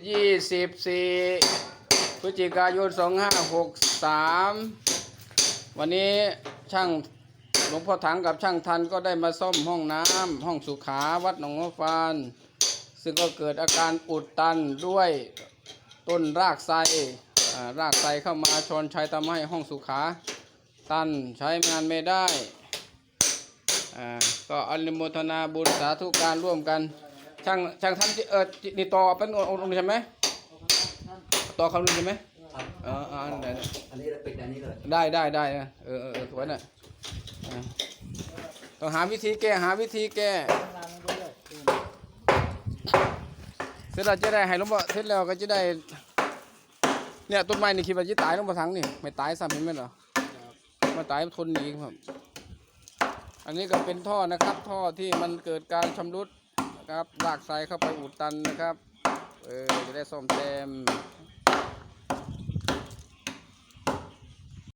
่24พฤศจิกายน2563วันนี้ช่างหลวงพ่อถังกับช่างทันก็ได้มาซ่อมห้องน้ำห้องสุขาวัดหนองมะฟาน ซึ่งก็เกิดอาการอุดตันด้วยต้นรากไทรอ่ารากไทรเข้ามาชนชัยทำให้ห้องสุขาตันใช้งานไม่ได้อ่าก็อนุโมทนาบุญสาธุการร่วมกัน ช่างช่างทันเออนี่ต่อเป็นองค์ใช่ไหมต่อคำนึงใช่ไหมครับเออเอออันไหนอันนี้ปิดอันนี้เลยได้ได้ได้นะเออเออเออสวยน่ะอ่าต้องหาวิธีแก้หาวิธีแก้ เสร็จแล้วจะได้ให้หลวงพ่อเสร็จแล้วก็จะได้ เนี่ยต้นไม้นี่คิดว่าจะตายหลวงพ่อทั้งนี่ไม่ตายซ้ำเห็นไหมเหรอมาตายทนหนีครับ อันนี้ก็เป็นท่อนะครับ ท่อที่มันเกิดการชำรุดนะ ครับลากไทรเข้าไปอุดตันนะครับ เออจะได้ซ่อมแซม